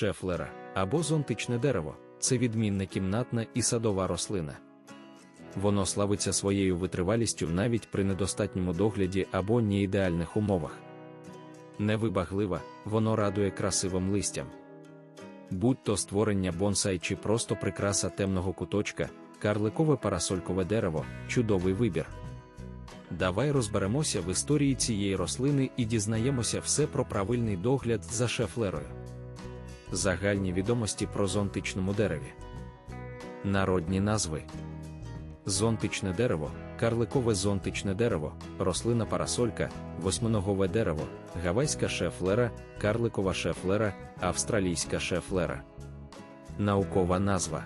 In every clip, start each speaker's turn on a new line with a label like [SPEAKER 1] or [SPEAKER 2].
[SPEAKER 1] Шефлера або зонтичне дерево це відмінна кімнатна і садова рослина. Воно славиться своєю витривалістю навіть при недостатньому догляді або неідеальних умовах. Невибагливе, воно радує красивим листям. Будь то створення бонсай чи просто прикраса темного куточка, карликове парасолькове дерево чудовий вибір. Давай розберемося в історії цієї рослини і дізнаємося все про правильний догляд за шефлерою. Загальні відомості про зонтичному дереві. Народні назви. Зонтичне дерево, карликове зонтичне дерево, рослина парасолька, восьминогове дерево, гавайська шефлера, карликова шефлера, австралійська шефлера. Наукова назва.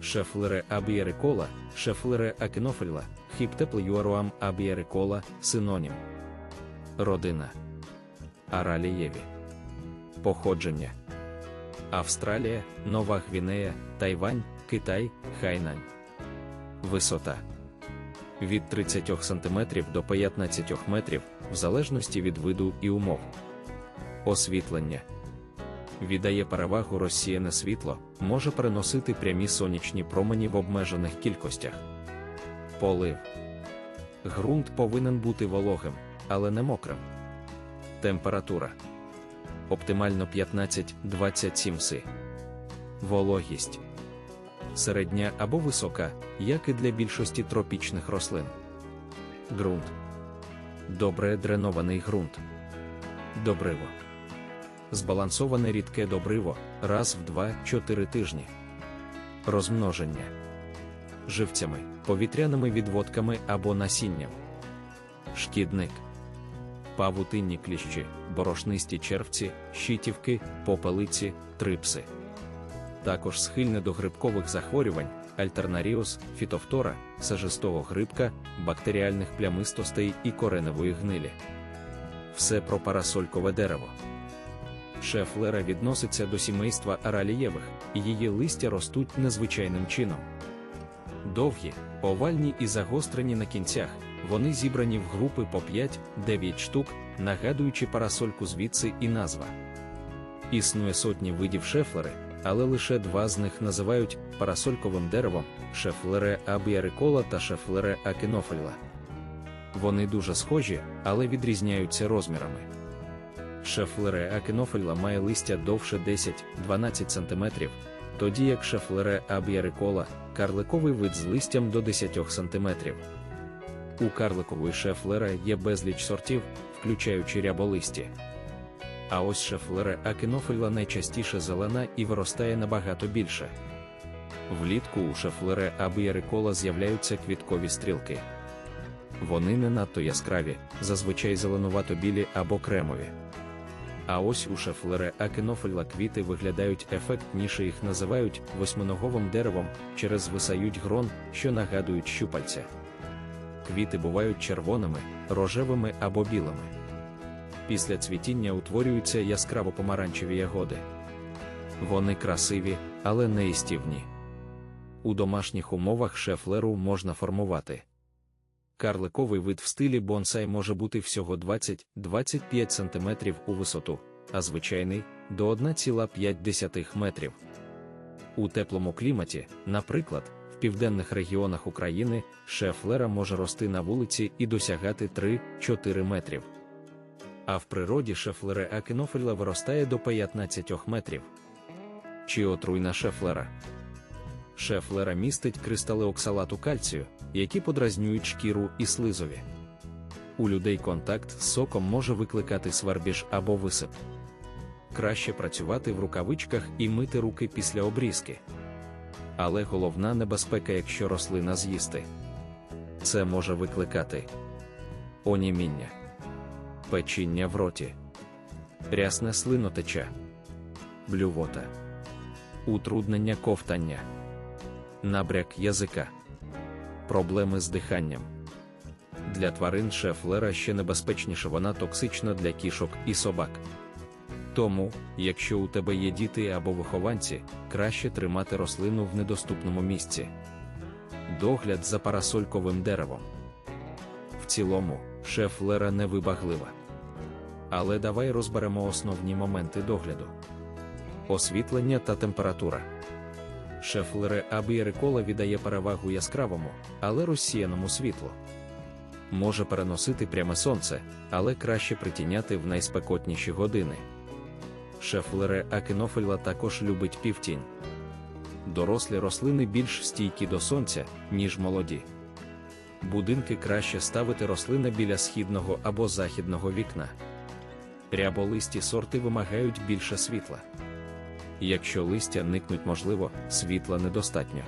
[SPEAKER 1] Шефлере абієрикола, шефлере акинофельла, хіптеплеюаруам абієрикола, синонім. Родина. Аралієві. Походження. Австралія, Нова Гвінея, Тайвань, Китай, Хайнань. Висота від 30 см до 15 метрів, в залежності від виду і умов. Освітлення віддає перевагу розсіяне світло, може переносити прямі сонячні промені в обмежених кількостях. Полив ґрунт повинен бути вологим, але не мокрим. Температура оптимально 15-27 си. Вологість середня або висока, як і для більшості тропічних рослин. Ґрунт. Добре дренований ґрунт. Добриво. Збалансоване рідке добриво раз в 2-4 тижні. Розмноження живцями, повітряними відводками або насінням. Шкідник. Павутинні кліщі, борошнисті червці, щитівки, попелиці, трипси також схильне до грибкових захворювань, альтернаріоз, фітофтора, сажистого грибка, бактеріальних плямистостей і кореневої гнилі. Все про парасолькове дерево. Шефлера відноситься до сімейства аралієвих, і її листя ростуть незвичайним чином. Довгі, овальні і загострені на кінцях, вони зібрані в групи по 5-9 штук, нагадуючи парасольку звідси і назва. Існує сотні видів шефлери але лише два з них називають парасольковим деревом шефлере абіарикола та шефлере акинофельла. Вони дуже схожі, але відрізняються розмірами. Шефлере акинофельла має листя довше 10-12 см, тоді як шефлере абіарикола карликовий вид з листям до 10 см. У карликової шефлера є безліч сортів, включаючи ряболисті. А ось шефлере акинофельла найчастіше зелена і виростає набагато більше. Влітку у шефлере абіярикола з'являються квіткові стрілки. Вони не надто яскраві, зазвичай зеленувато-білі або кремові. А ось у шефлере акинофельла квіти виглядають ефектніше, їх називають восьминоговим деревом через висають грон, що нагадують щупальця. Квіти бувають червоними, рожевими або білими. Після цвітіння утворюються яскраво помаранчеві ягоди. Вони красиві, але не істівні. У домашніх умовах шефлеру можна формувати. Карликовий вид в стилі бонсай може бути всього 20-25 см у висоту, а звичайний до 1,5 метрів. У теплому кліматі, наприклад, в південних регіонах України шефлера може рости на вулиці і досягати 3-4 метрів а в природі шефлере акинофельла виростає до 15 метрів. Чи отруйна шефлера? Шефлера містить кристали оксалату кальцію, які подразнюють шкіру і слизові. У людей контакт з соком може викликати сварбіж або висип. Краще працювати в рукавичках і мити руки після обрізки. Але головна небезпека, якщо рослина з'їсти, це може викликати оніміння печіння в роті, рясне слинотеча, блювота, утруднення ковтання, набряк язика, проблеми з диханням. Для тварин шефлера ще небезпечніше вона токсична для кішок і собак. Тому, якщо у тебе є діти або вихованці, краще тримати рослину в недоступному місці. Догляд за парасольковим деревом. В цілому, шефлера невибаглива. Але давай розберемо основні моменти догляду. освітлення та температура. Шефлере абієрикола віддає перевагу яскравому, але розсіяному світлу. Може переносити пряме сонце, але краще притіняти в найспекотніші години. Шефлере акинофельла також любить півтінь. Дорослі рослини більш стійкі до сонця, ніж молоді. Будинки краще ставити рослини біля східного або західного вікна. Ряболисті сорти вимагають більше світла. Якщо листя никнуть можливо, світла недостатньо.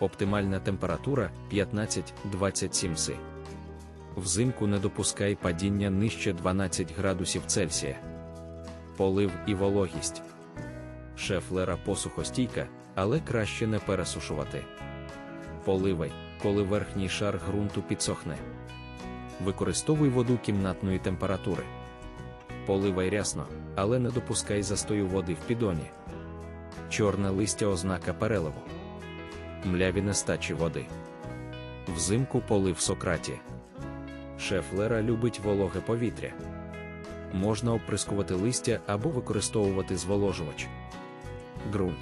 [SPEAKER 1] Оптимальна температура 15-27 С. Взимку не допускай падіння нижче 12 градусів Цельсія. Полив і вологість. Шефлера посухостійка, але краще не пересушувати. Поливай, коли верхній шар ґрунту підсохне. Використовуй воду кімнатної температури. Поливай рясно, але не допускай застою води в підоні. Чорне листя ознака переливу. Мляві нестачі води. Взимку полив Сократі. Шефлера любить вологе повітря. Можна оприскувати листя або використовувати зволожувач. Ґрунт.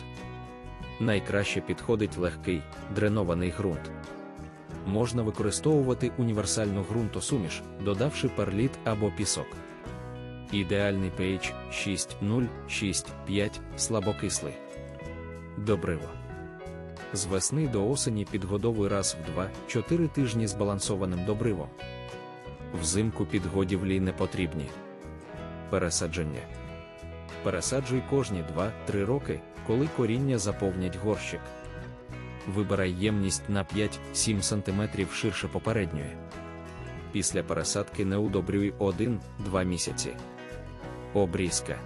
[SPEAKER 1] Найкраще підходить легкий, дренований ґрунт. Можна використовувати універсальну ґрунтосуміш, додавши перліт або пісок. Ідеальний pH 6,0-6,5 слабокислий. Добриво. З весни до осені підгодовуй раз в 2-4 тижні збалансованим добривом. Взимку підгодівлі не потрібні. Пересадження. Пересаджуй кожні 2-3 роки, коли коріння заповнять горщик. Вибирай ємність на 5-7 см ширше попередньої. Після пересадки не удобрюй 1-2 місяці. Обрізка.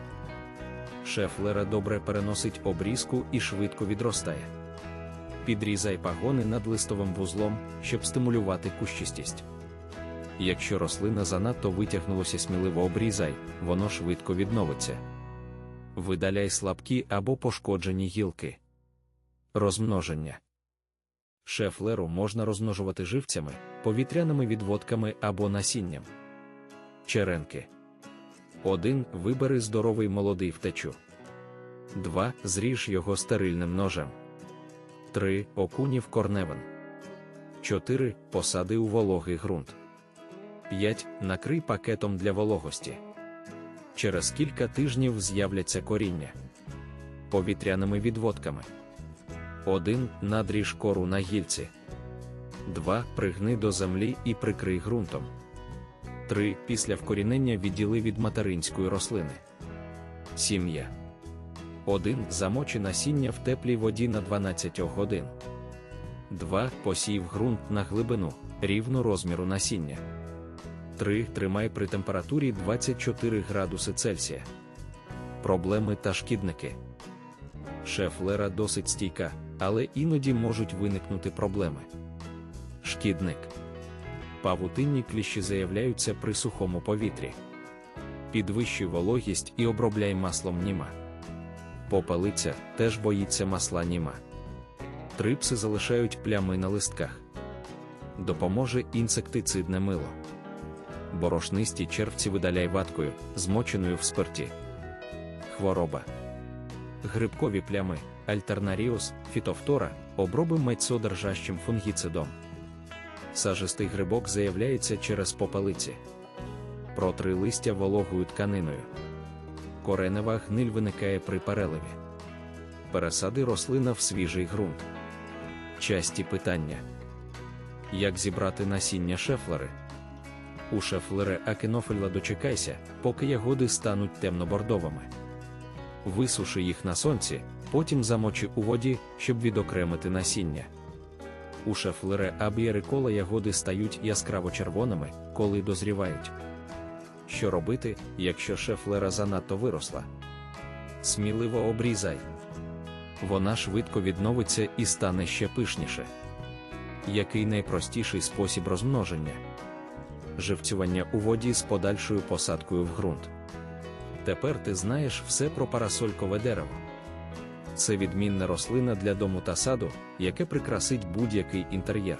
[SPEAKER 1] Шефлера добре переносить обрізку і швидко відростає. Підрізай пагони над листовим вузлом, щоб стимулювати кущистість. Якщо рослина занадто витягнулася сміливо обрізай, воно швидко відновиться. Видаляй слабкі або пошкоджені гілки. Розмноження. Шефлеру можна розмножувати живцями, повітряними відводками або насінням. Черенки. 1. Вибери здоровий молодий втечу. 2. Зріж його стерильним ножем. 3. Окунів корневен. 4. Посади у вологий ґрунт. 5. Накрий пакетом для вологості. Через кілька тижнів з'являться коріння. Повітряними відводками. 1. Надріж кору на гільці. 2. Пригни до землі і прикрий ґрунтом. 3. Після вкорінення відділи від материнської рослини. Сім'я. 1. Замочи насіння в теплій воді на 12 годин. 2. Посій в ґрунт на глибину, рівну розміру насіння. 3. Тримай при температурі 24 градуси Цельсія. Проблеми та шкідники. Шефлера досить стійка, але іноді можуть виникнути проблеми. Шкідник. Павутинні кліщі заявляються при сухому повітрі. Підвищуй вологість і обробляй маслом німа. Попелиця теж боїться масла німа. Трипси залишають плями на листках. Допоможе інсектицидне мило. Борошнисті червці видаляй ваткою, змоченою в спирті. Хвороба. Грибкові плями, альтернаріус, фітофтора, оброби мецодержащим фунгіцидом. Сажистий грибок заявляється через попелиці. Протри листя вологою тканиною. Коренева гниль виникає при переливі. Пересади рослина в свіжий ґрунт. Часті питання: Як зібрати насіння шефлери? У шефлери акинофельла дочекайся, поки ягоди стануть темнобордовими. Висуши їх на сонці, потім замочи у воді, щоб відокремити насіння. У шефлере абієрикола ягоди стають яскраво червоними, коли дозрівають. Що робити, якщо шефлера занадто виросла? Сміливо обрізай. Вона швидко відновиться і стане ще пишніше. Який найпростіший спосіб розмноження? Живцювання у воді з подальшою посадкою в ґрунт. Тепер ти знаєш все про парасолькове дерево. Це відмінна рослина для дому та саду, яке прикрасить будь-який інтер'єр.